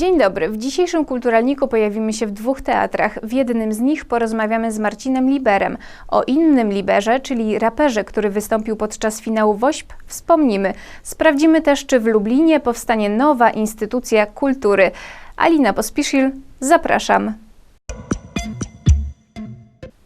Dzień dobry. W dzisiejszym Kulturalniku pojawimy się w dwóch teatrach. W jednym z nich porozmawiamy z Marcinem Liberem. O innym Liberze, czyli raperze, który wystąpił podczas finału WOŚP, wspomnimy. Sprawdzimy też, czy w Lublinie powstanie nowa instytucja kultury. Alina Pospiszil, zapraszam.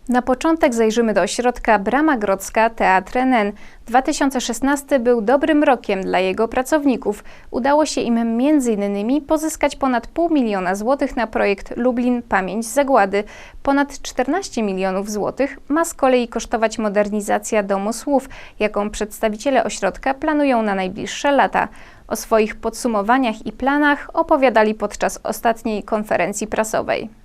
Na początek zajrzymy do ośrodka Brama Grodzka Teatr NN. 2016 był dobrym rokiem dla jego pracowników. Udało się im m.in. pozyskać ponad pół miliona złotych na projekt Lublin Pamięć Zagłady. Ponad 14 milionów złotych ma z kolei kosztować modernizacja Domu Słów, jaką przedstawiciele ośrodka planują na najbliższe lata. O swoich podsumowaniach i planach opowiadali podczas ostatniej konferencji prasowej.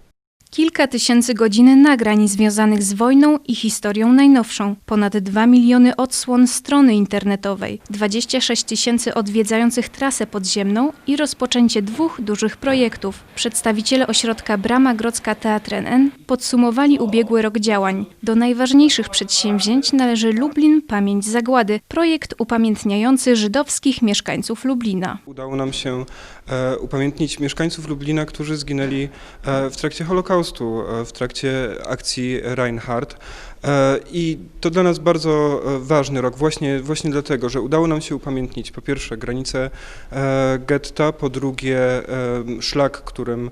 Kilka tysięcy godzin nagrań związanych z wojną i historią najnowszą, ponad 2 miliony odsłon strony internetowej, 26 tysięcy odwiedzających trasę podziemną i rozpoczęcie dwóch dużych projektów. Przedstawiciele ośrodka Brama Grodzka Teatr NN podsumowali ubiegły rok działań. Do najważniejszych przedsięwzięć należy Lublin Pamięć Zagłady, projekt upamiętniający żydowskich mieszkańców Lublina. Udało nam się e, upamiętnić mieszkańców Lublina, którzy zginęli e, w trakcie Holokaustu, e, w trakcie akcji Reinhardt. E, I to dla nas bardzo e, ważny rok, właśnie, właśnie dlatego, że udało nam się upamiętnić po pierwsze granice e, getta, po drugie szlak, którym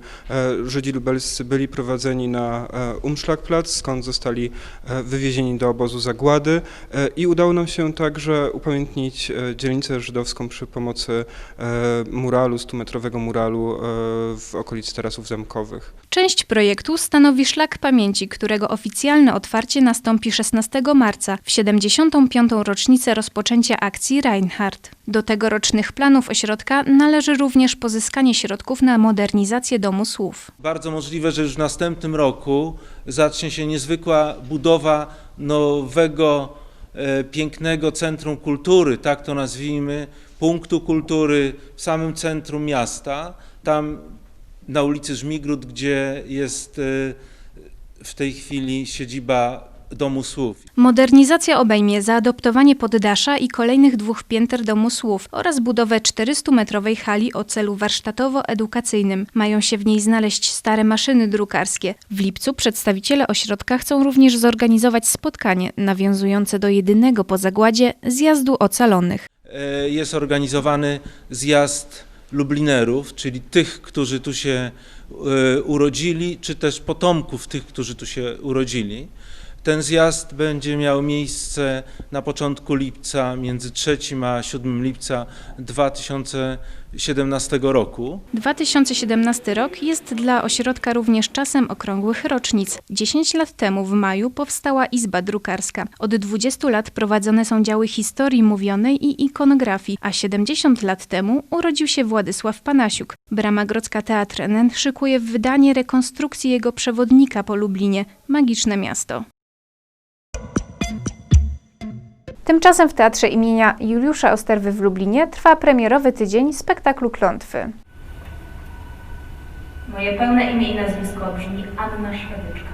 Żydzi lubelscy byli prowadzeni na Umschlagplatz, skąd zostali wywiezieni do obozu zagłady i udało nam się także upamiętnić dzielnicę żydowską przy pomocy muralu, stumetrowego muralu w okolicy tarasów zamkowych. Część projektu stanowi Szlak Pamięci, którego oficjalne otwarcie nastąpi 16 marca w 75. rocznicę rozpoczęcia akcji Reinhardt. Do tegorocznych planów ośrodka należy również pozyskanie środków na modernizację Domu Słów. Bardzo możliwe, że już w następnym roku zacznie się niezwykła budowa nowego, e, pięknego centrum kultury, tak to nazwijmy, punktu kultury w samym centrum miasta, tam na ulicy Żmigród, gdzie jest e, w tej chwili siedziba Domu Słów. Modernizacja obejmie zaadoptowanie poddasza i kolejnych dwóch pięter Domu Słów oraz budowę 400-metrowej hali o celu warsztatowo-edukacyjnym. Mają się w niej znaleźć stare maszyny drukarskie. W lipcu przedstawiciele ośrodka chcą również zorganizować spotkanie nawiązujące do jedynego po zagładzie zjazdu ocalonych. E, Jest organizowany zjazd Lublinerów, czyli tych, którzy tu się e, urodzili, czy też potomków tych, którzy tu się urodzili. Ten zjazd będzie miał miejsce na początku lipca, między 3 a 7 lipca 2017 roku. 2017 rok jest dla ośrodka również czasem okrągłych rocznic. 10 lat temu w maju powstała Izba Drukarska. Od 20 lat prowadzone są działy historii mówionej i ikonografii, a 70 lat temu urodził się Władysław Panasiuk. Brama Grodzka Teatr NN szykuje wydanie rekonstrukcji jego przewodnika po Lublinie Magiczne Miasto. Tymczasem w Teatrze imienia Juliusza Osterwy w Lublinie trwa premierowy tydzień spektaklu Klątwy. Moje pełne imię i nazwisko brzmi Anna Szwedyczka.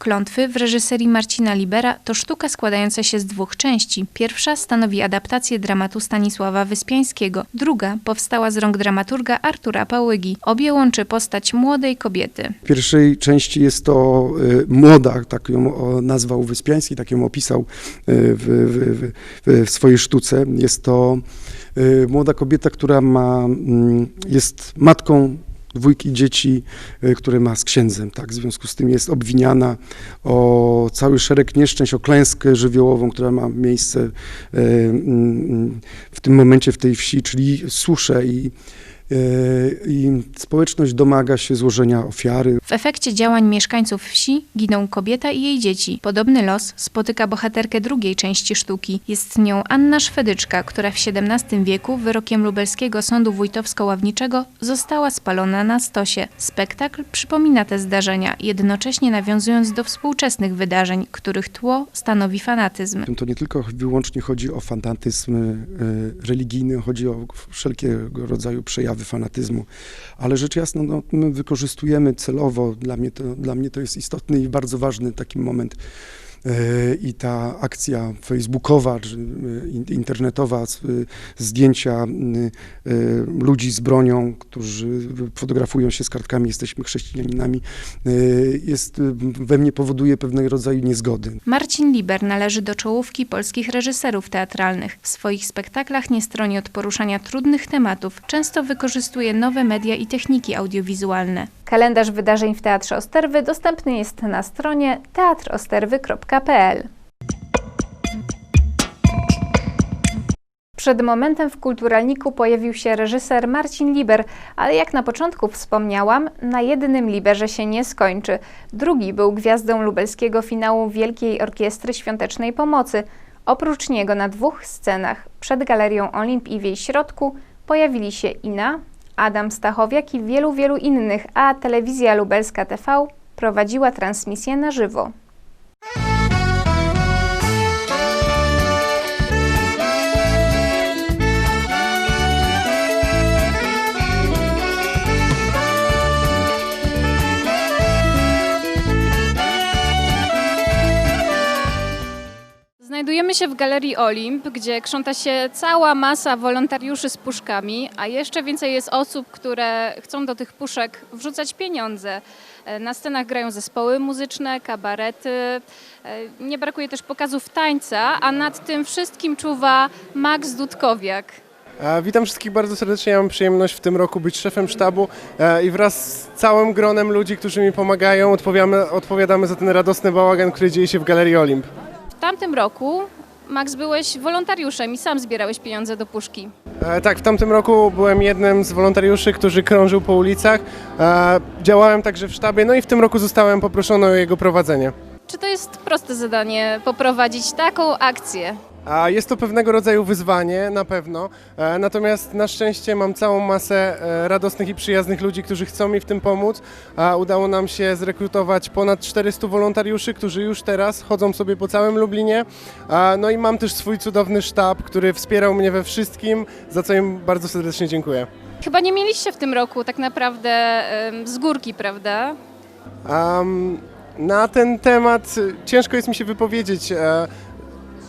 Klątwy w reżyserii Marcina Libera to sztuka składająca się z dwóch części. Pierwsza stanowi adaptację dramatu Stanisława Wyspiańskiego, druga powstała z rąk dramaturga Artura Pałygi. Obie łączy postać młodej kobiety. W pierwszej części jest to y, młoda, tak ją nazwał Wyspiański, tak ją opisał y, w, w, w, swojej sztuce. Jest to y, młoda kobieta, która ma, mm, jest matką dwójki dzieci, y, które ma z księdzem, tak, w związku z tym jest obwiniana o cały szereg nieszczęść, o klęskę żywiołową, która ma miejsce mm, w tym momencie w tej wsi, czyli suszę i i społeczność domaga się złożenia ofiary. W efekcie działań mieszkańców wsi giną kobieta i jej dzieci. Podobny los spotyka bohaterkę drugiej części sztuki. Jest nią Anna Szwedyczka, która w XVII wieku wyrokiem lubelskiego sądu wójtowsko-ławniczego została spalona na stosie. Spektakl przypomina te zdarzenia, jednocześnie nawiązując do współczesnych wydarzeń, których tło stanowi fanatyzm. To nie tylko wyłącznie chodzi o fanatyzm y, religijny, chodzi o wszelkiego rodzaju przejawy postawy fanatyzmu. Ale rzecz jasna, no, my wykorzystujemy celowo, dla mnie, to, dla mnie to jest istotny i bardzo ważny taki moment. E, I ta akcja facebookowa czy e, in- internetowa, e, zdjęcia ludzi z bronią, którzy fotografują się z kartkami, jesteśmy chrześcijaninami, jest, we mnie powoduje pewnego rodzaju niezgody. Marcin Liber należy do czołówki polskich reżyserów teatralnych. W swoich spektaklach nie stroni od poruszania trudnych tematów. Często wykorzystuje nowe media i techniki audiowizualne. Kalendarz wydarzeń w Teatrze Osterwy dostępny jest na stronie teatrosterwy.pl. Przed momentem w kulturalniku pojawił się reżyser Marcin Liber, ale jak na początku wspomniałam, na jednym Liberze się nie skończy. Drugi był gwiazdą lubelskiego finału Wielkiej Orkiestry Świątecznej Pomocy. Oprócz niego na dwóch scenach przed Galerią Olimp i w jej środku pojawili się Ina, Adam Stachowiak i wielu, wielu innych, a telewizja lubelska TV prowadziła transmisję na żywo. Znajdujemy się w Galerii Olimp, gdzie krząta się cała masa wolontariuszy z puszkami, a jeszcze więcej jest osób, które chcą do tych puszek wrzucać pieniądze. E, Na scenach grają zespoły muzyczne, kabarety. E, Nie brakuje też pokazów tańca, a nad tym wszystkim czuwa Max Dudkowiak. E, Witam wszystkich bardzo serdecznie. Ja mam przyjemność w tym roku być szefem sztabu i wraz z całym gronem ludzi, którzy mi pomagają, odpowiadamy za ten radosny bałagan, który dzieje się w Galerii Olimp. W tamtym roku, Max, byłeś wolontariuszem i sam zbierałeś pieniądze do puszki. E, Tak, w tamtym roku byłem jednym z wolontariuszy, którzy krążył po ulicach. E, Działałem także w sztabie, no i w tym roku zostałem poproszony o jego prowadzenie. Czy to jest proste zadanie poprowadzić taką akcję? A jest to pewnego rodzaju wyzwanie, na pewno. E, Natomiast na szczęście mam całą masę e, radosnych i przyjaznych ludzi, którzy chcą mi w tym pomóc. A udało nam się zrekrutować ponad 400 wolontariuszy, którzy już teraz chodzą sobie po całym Lublinie. A, No i mam też swój cudowny sztab, który wspierał mnie we wszystkim, za co im bardzo serdecznie dziękuję. Chyba nie mieliście w tym roku tak naprawdę em, z górki, prawda? Am, na ten temat ciężko jest mi się wypowiedzieć. E,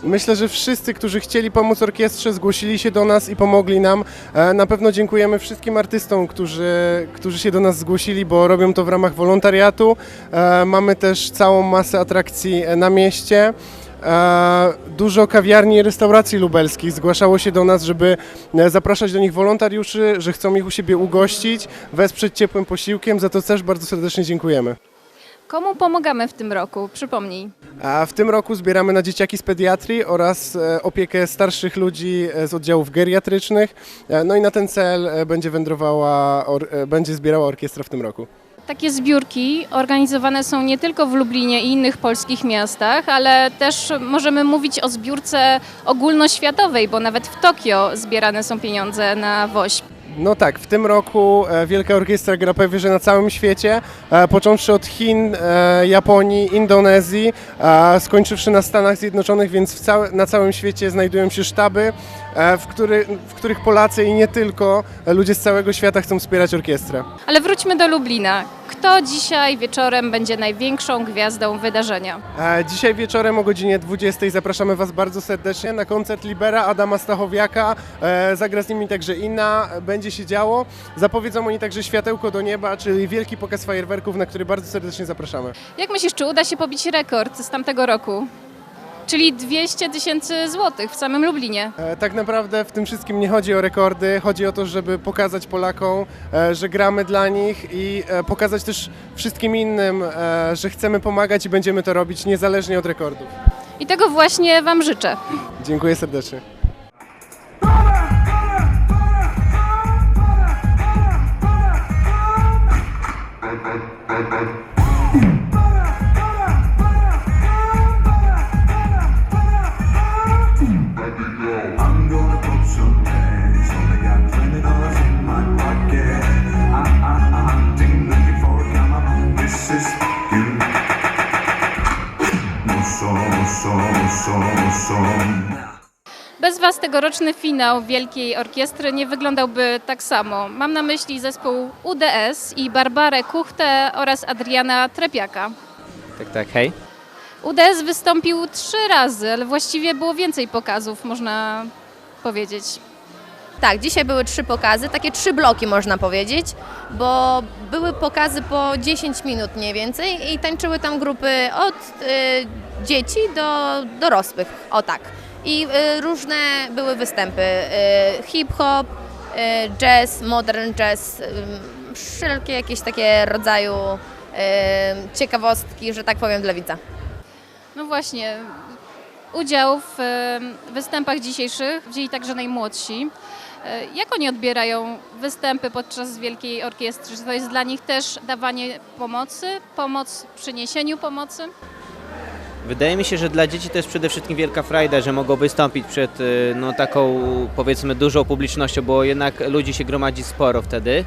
Myślę, że wszyscy, którzy chcieli pomóc orkiestrze, zgłosili się do nas i pomogli nam. E, Na pewno dziękujemy wszystkim artystom, którzy, którzy się do nas zgłosili, bo robią to w ramach wolontariatu. E, Mamy też całą masę atrakcji e, na mieście. Dużo kawiarni i restauracji lubelskich zgłaszało się do nas, żeby zapraszać do nich wolontariuszy, że chcą ich u siebie ugościć, wesprzeć ciepłym posiłkiem. Za to też bardzo serdecznie dziękujemy. Komu pomagamy w tym roku? Przypomnij. A w tym roku zbieramy na dzieciaki z pediatrii oraz e, opiekę starszych ludzi e, z oddziałów geriatrycznych. E, No i na ten cel będzie wędrowała, będzie zbierała orkiestra w tym roku. Takie zbiórki organizowane są nie tylko w Lublinie i innych polskich miastach, ale też możemy mówić o zbiórce ogólnoświatowej, bo nawet w Tokio zbierane są pieniądze na WOŚP. No tak, w tym roku e, Wielka Orkiestra gra prawie że na całym świecie, e, począwszy od Chin, e, Japonii, Indonezji, skończywszy na Stanach Zjednoczonych, więc na całym świecie znajdują się sztaby, w, który, w których Polacy i nie tylko e, ludzie z całego świata chcą wspierać orkiestrę. Ale wróćmy do Lublina. Kto dzisiaj wieczorem będzie największą gwiazdą wydarzenia? E, Dzisiaj wieczorem o godzinie 20 zapraszamy Was bardzo serdecznie na koncert Libera Adama Stachowiaka. E, Zagra z nimi także Inna, e, będzie się działo. Zapowiedzą oni także Światełko do nieba, czyli wielki pokaz fajerwerków, na który bardzo serdecznie zapraszamy. Jak myślisz, czy uda się pobić rekord z tamtego roku? Czyli 200 tysięcy złotych w samym Lublinie. E, Tak naprawdę w tym wszystkim nie chodzi o rekordy, chodzi o to, żeby pokazać Polakom, e, że gramy dla nich i e, pokazać też wszystkim innym, e, że chcemy pomagać i będziemy to robić niezależnie od rekordów. I tego właśnie Wam życzę. Dziękuję serdecznie. I'm Bez tegoroczny finał Wielkiej Orkiestry nie wyglądałby tak samo. Mam na myśli zespół UDS i Barbarę Kuchtę oraz Adriana Trepiaka. Tak, tak, hej. UDS wystąpił trzy razy, ale właściwie było więcej pokazów, można powiedzieć. Tak, dzisiaj były trzy pokazy, takie trzy bloki można powiedzieć, bo były pokazy po 10 minut mniej więcej i tańczyły tam grupy od y, dzieci do dorosłych, o tak. I y, różne były występy, y, hip-hop, y, jazz, modern jazz, wszelkie jakieś takie rodzaju ciekawostki, że tak powiem, dla widza. No właśnie, udział w występach dzisiejszych wzięli także najmłodsi. Jak oni odbierają występy podczas Wielkiej Orkiestry? Czy to jest dla nich też dawanie pomocy, pomoc w przyniesieniu pomocy? Wydaje mi się, że dla dzieci to jest przede wszystkim wielka frajda, że mogą wystąpić przed y, no, taką powiedzmy dużą publicznością, bo jednak ludzi się gromadzi sporo wtedy.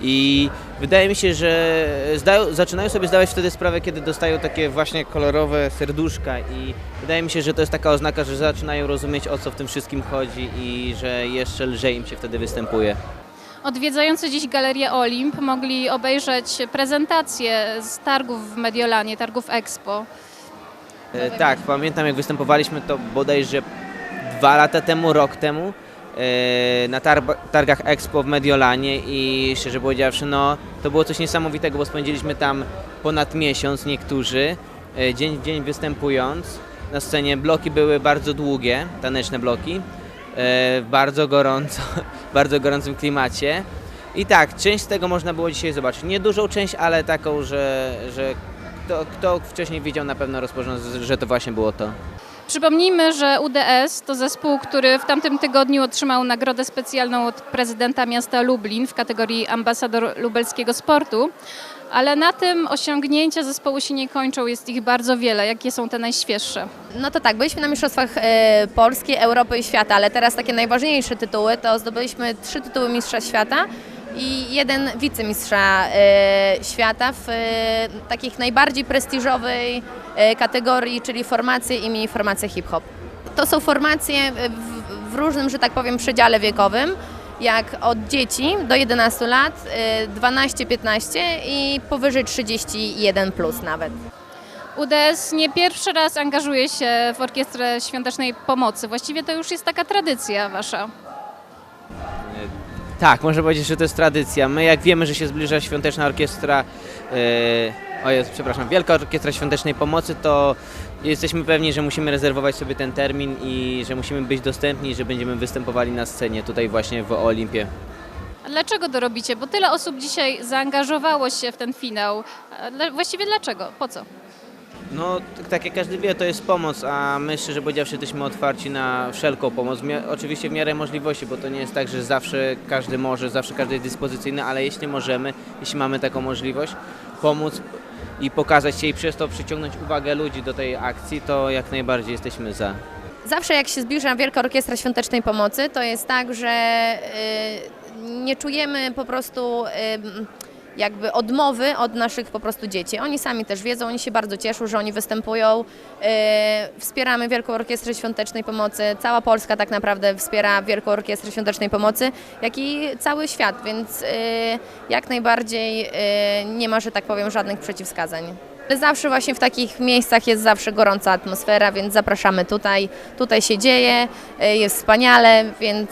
I wydaje mi się, że zdają, zaczynają sobie zdawać wtedy sprawę, kiedy dostają takie właśnie kolorowe serduszka i wydaje mi się, że to jest taka oznaka, że zaczynają rozumieć o co w tym wszystkim chodzi i że jeszcze lżej im się wtedy występuje. Odwiedzający dziś Galerię Olimp mogli obejrzeć prezentację z targów w Mediolanie, targów Expo. E, tak, pamiętam jak występowaliśmy to bodajże dwa lata temu, rok temu e, na tar- targach Expo w Mediolanie i szczerze powiedziawszy, no to było coś niesamowitego, bo spędziliśmy tam ponad miesiąc niektórzy, e, dzień w dzień występując. Na scenie bloki były bardzo długie, taneczne bloki, w bardzo gorąco, bardzo gorącym klimacie. I tak, część z tego można było dzisiaj zobaczyć. Nie dużą część, ale taką, że, że kto, kto wcześniej widział na pewno rozpoznał, że to właśnie było to. Przypomnijmy, że UDS to zespół, który w tamtym tygodniu otrzymał nagrodę specjalną od prezydenta miasta Lublin w kategorii ambasador lubelskiego sportu. Ale na tym osiągnięcia zespołu się nie kończą, jest ich bardzo wiele. Jakie są te najświeższe? No to tak, byliśmy na Mistrzostwach e, Polski, Europy i Świata, ale teraz takie najważniejsze tytuły to zdobyliśmy trzy tytuły Mistrza Świata i jeden wicemistrza e, świata w e, takich najbardziej prestiżowej e, kategorii, czyli formacje i mini formacje hip-hop. To są formacje w, różnym, że tak powiem, przedziale wiekowym, jak od dzieci do 11 lat, e, 12-15 i powyżej 31 plus nawet. UDS nie pierwszy raz angażuje się w Orkiestrę Świątecznej Pomocy. Właściwie to już jest taka tradycja wasza. Tak, można powiedzieć, że to jest tradycja. My jak wiemy, że się zbliża świąteczna orkiestra, yy, o jest, przepraszam, Wielka Orkiestra Świątecznej Pomocy, to jesteśmy pewni, że musimy rezerwować sobie ten termin i że musimy być dostępni, że będziemy występowali na scenie tutaj właśnie w Olimpie. A dlaczego to robicie? Bo tyle osób dzisiaj zaangażowało się w ten finał. Właściwie dlaczego? Po co? No, tak- jak każdy wie, to jest pomoc, a my szczerze powiedziawszy jesteśmy otwarci na wszelką pomoc. Mia- oczywiście w miarę możliwości, bo to nie jest tak, że zawsze każdy może, zawsze każdy jest dyspozycyjny, ale jeśli możemy, jeśli mamy taką możliwość, pomóc i pokazać się i przez to przyciągnąć uwagę ludzi do tej akcji, to jak najbardziej jesteśmy za. Zawsze jak się zbliża Wielka Orkiestra Świątecznej Pomocy, to jest tak, że y, nie czujemy po prostu y, jakby odmowy od naszych po prostu dzieci. Oni sami też wiedzą, oni się bardzo cieszą, że oni występują. Y, wspieramy Wielką Orkiestrę Świątecznej Pomocy. Cała Polska tak naprawdę wspiera Wielką Orkiestrę Świątecznej Pomocy, jak i cały świat, więc y, jak najbardziej y, nie ma, że tak powiem, żadnych przeciwwskazań. Zawsze właśnie w takich miejscach jest zawsze gorąca atmosfera, więc zapraszamy tutaj. Tutaj się dzieje, jest wspaniale, więc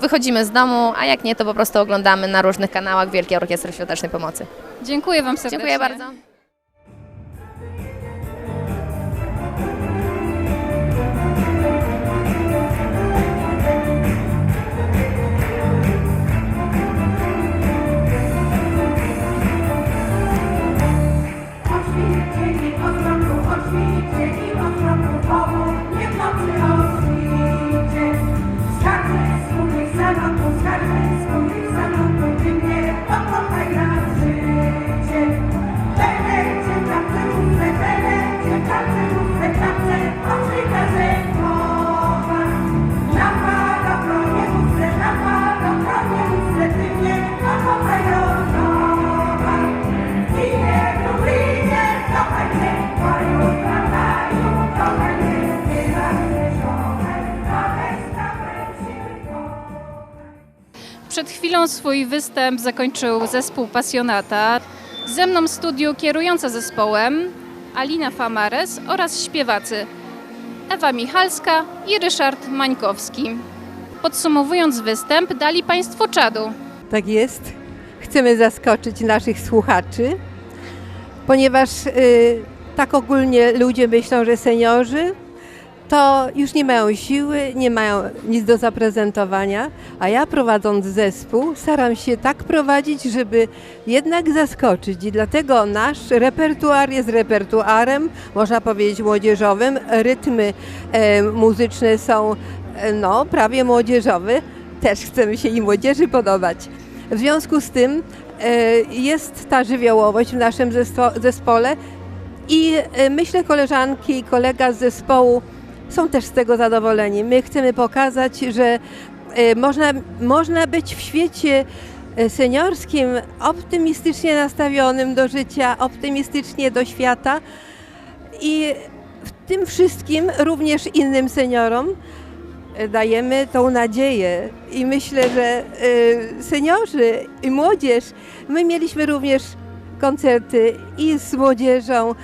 wychodzimy z domu, a jak nie, to po prostu oglądamy na różnych kanałach Wielkiej Orkiestry Świątecznej Pomocy. Dziękuję Wam serdecznie. Dziękuję bardzo. Przed chwilą swój występ zakończył zespół Pasjonata. Ze mną studiu kierująca zespołem Alina Famares oraz śpiewacy Ewa Michalska i Ryszard Mańkowski. Podsumowując występ, dali Państwo czadu. Tak jest. Chcemy zaskoczyć naszych słuchaczy, ponieważ y, tak ogólnie ludzie myślą, że seniorzy to już nie mają siły, nie mają nic do zaprezentowania, a ja prowadząc zespół staram się tak prowadzić, żeby jednak zaskoczyć. I dlatego nasz repertuar jest repertuarem, można powiedzieć młodzieżowym, rytmy e, muzyczne są e, no, prawie młodzieżowe, też chcemy się i młodzieży podobać. W związku z tym e, jest ta żywiołowość w naszym zesto- zespole i e, myślę koleżanki i kolega z zespołu są też z tego zadowoleni. My chcemy pokazać, że e, można, można być w świecie e, seniorskim optymistycznie nastawionym do życia, optymistycznie do świata i w tym wszystkim również innym seniorom e, dajemy tą nadzieję i myślę, że seniorzy i młodzież, my mieliśmy również koncerty i z młodzieżą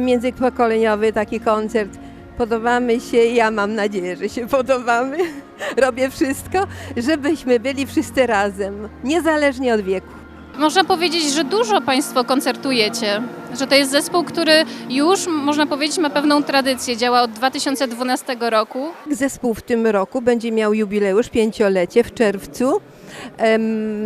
międzypokoleniowy taki koncert. Podobamy się, ja mam nadzieję, że się podobamy. Robię wszystko, żebyśmy byli wszyscy razem, niezależnie od wieku. Można powiedzieć, że dużo Państwo koncertujecie, że to jest zespół, który już, można powiedzieć, ma pewną tradycję, działa od 2012 roku. Zespół w tym roku będzie miał jubileusz, pięciolecie w czerwcu.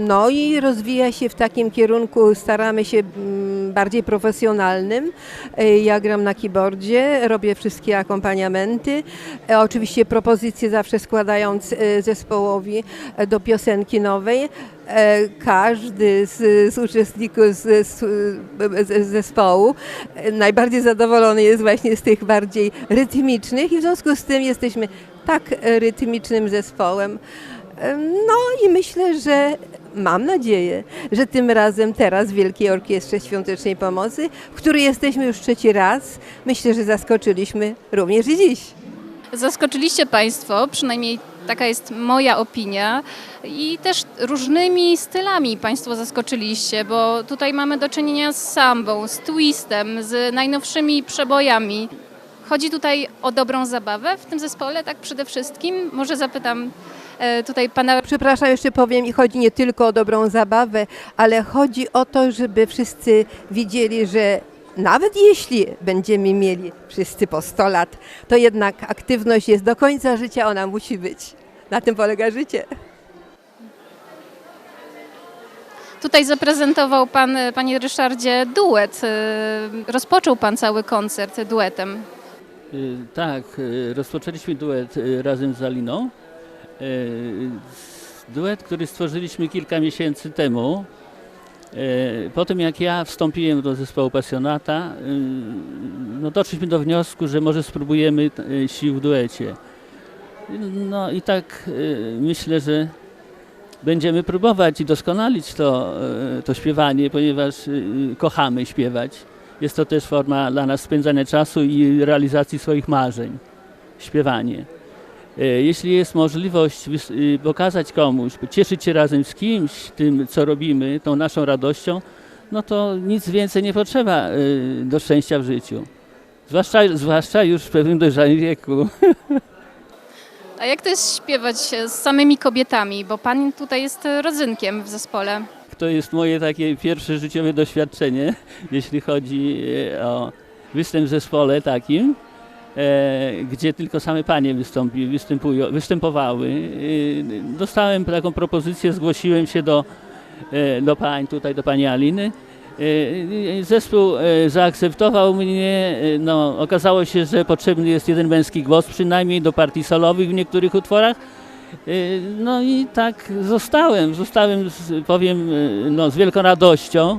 No i rozwija się w takim kierunku, staramy się mm, bardziej profesjonalnym. E, Ja gram na keyboardzie, robię wszystkie akompaniamenty. E, Oczywiście propozycje zawsze składając e, zespołowi do piosenki nowej. E, Każdy z, z uczestników z, z, zespołu e, najbardziej zadowolony jest właśnie z tych bardziej rytmicznych i w związku z tym jesteśmy tak rytmicznym zespołem. E, No i myślę, że mam nadzieję, że tym razem teraz w Wielkiej Orkiestrze Świątecznej Pomocy, w której jesteśmy już trzeci raz, myślę, że zaskoczyliśmy również i dziś. Zaskoczyliście Państwo, przynajmniej taka jest moja opinia, i też różnymi stylami Państwo zaskoczyliście, bo tutaj mamy do czynienia z sambą, z twistem, z najnowszymi przebojami. Chodzi tutaj o dobrą zabawę w tym zespole, tak przede wszystkim? Może zapytam e, tutaj Pana Przepraszam, jeszcze powiem, i chodzi nie tylko o dobrą zabawę, ale chodzi o to, żeby wszyscy widzieli, że nawet jeśli będziemy mieli wszyscy po 100 lat, to jednak aktywność jest do końca życia, ona musi być. Na tym polega życie. Tutaj zaprezentował Pan, Panie Ryszardzie, duet. Rozpoczął Pan cały koncert duetem. Y, Tak, y, rozpoczęliśmy duet y, razem z Aliną. Duet, który stworzyliśmy kilka miesięcy temu. Y, Po tym jak ja wstąpiłem do zespołu Pasjonata, y, no doszliśmy do wniosku, że może spróbujemy y, sił w duecie. No i tak myślę, że będziemy próbować i doskonalić to, to śpiewanie, ponieważ kochamy śpiewać. Jest to też forma dla nas spędzania czasu i realizacji swoich marzeń. Śpiewanie. E, Jeśli jest możliwość y, pokazać komuś, cieszyć się razem z kimś tym, co robimy, tą naszą radością, no to nic więcej nie potrzeba y, do szczęścia w życiu. Zwłaszcza, zwłaszcza już w pewnym dojrzałym wieku. A jak to jest śpiewać z samymi kobietami? Bo Pan tutaj jest rodzynkiem w zespole. To jest moje takie pierwsze życiowe doświadczenie, jeśli chodzi e, o występ w zespole takim, e, gdzie tylko same panie występowały. E, Dostałem taką propozycję, zgłosiłem się do, e, do pań, tutaj do pani Aliny. E, Zespół e, zaakceptował mnie. e, No, okazało się, że potrzebny jest jeden męski głos, przynajmniej do partii solowych w niektórych utworach. No i tak zostałem, zostałem, powiem, no, z wielką radością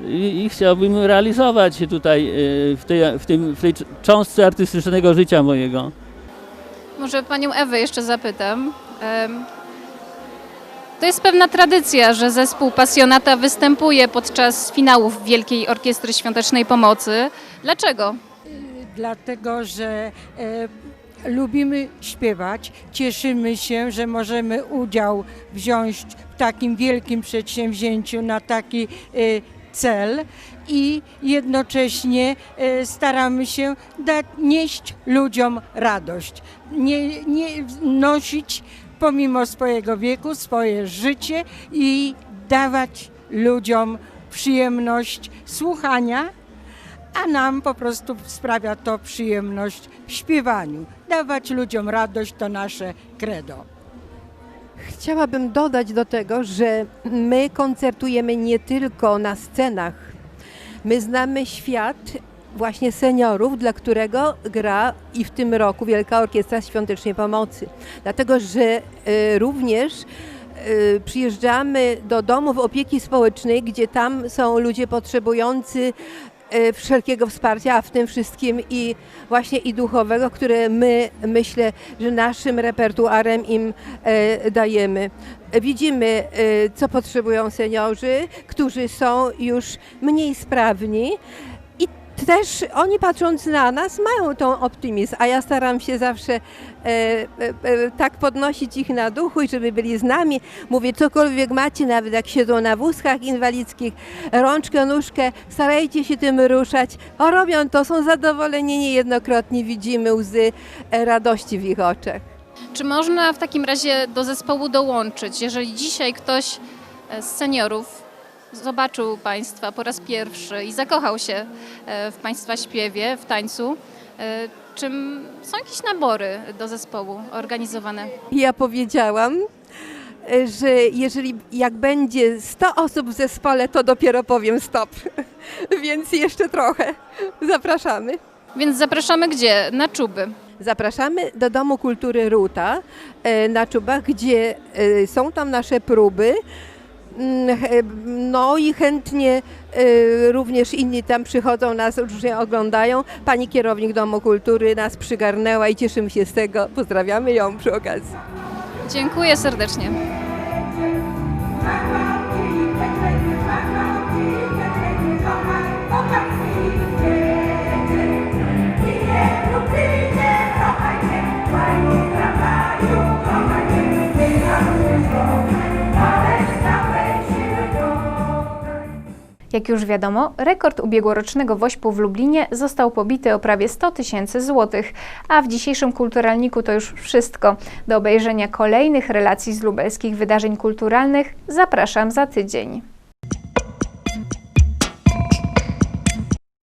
i, i chciałbym realizować się tutaj y, w tej, w, tym, w tej cz- cząstce artystycznego życia mojego. Może Panią Ewę jeszcze zapytam. To jest pewna tradycja, że zespół Pasjonata występuje podczas finałów Wielkiej Orkiestry Świątecznej Pomocy. Dlaczego? dlatego że e, lubimy śpiewać. Cieszymy się, że możemy udział wziąć w takim wielkim przedsięwzięciu na taki y, cel i jednocześnie y, staramy się dać, nieść ludziom radość, nie, nie nosić pomimo swojego wieku swoje życie i dawać ludziom przyjemność słuchania a nam po prostu sprawia to przyjemność w śpiewaniu. Dawać ludziom radość to nasze credo. Chciałabym dodać do tego, że my koncertujemy nie tylko na scenach. My znamy świat właśnie seniorów, dla którego gra i w tym roku Wielka Orkiestra Świątecznej Pomocy. Dlatego, że y, również y, przyjeżdżamy do domów opieki społecznej, gdzie tam są ludzie potrzebujący wszelkiego wsparcia, a w tym wszystkim i właśnie i duchowego, które my myślę, że naszym repertuarem im e, dajemy. Widzimy, e, co potrzebują seniorzy, którzy są już mniej sprawni też oni patrząc na nas mają tą optymizm, a ja staram się zawsze e, e, e, tak podnosić ich na duchu i żeby byli z nami. Mówię, cokolwiek macie, nawet jak siedzą na wózkach inwalidzkich, rączkę, nóżkę, starajcie się tym ruszać. O, robią to, są zadowoleni niejednokrotnie, widzimy łzy e, radości w ich oczach. Czy można w takim razie do zespołu dołączyć, jeżeli dzisiaj ktoś e, z seniorów zobaczył Państwa po raz pierwszy i zakochał się e, w Państwa śpiewie, w tańcu? e, Czy są jakieś nabory do zespołu organizowane? Ja powiedziałam, e, że jeżeli jak będzie 100 osób w zespole, to dopiero powiem stop. Więc jeszcze trochę. Zapraszamy. Więc zapraszamy gdzie? Na czuby. Zapraszamy do Domu Kultury Ruta na Czubach, gdzie są tam nasze próby. Mm, he- No i chętnie e, również inni tam przychodzą, nas różnie oglądają. Pani kierownik Domu Kultury nas przygarnęła i cieszymy się z tego. Pozdrawiamy ją przy okazji. Dziękuję serdecznie. Jak już wiadomo, rekord ubiegłorocznego wośpu w Lublinie został pobity o prawie 100 tysięcy złotych, a w dzisiejszym kulturalniku to już wszystko. Do obejrzenia kolejnych relacji z lubelskich wydarzeń kulturalnych zapraszam za tydzień.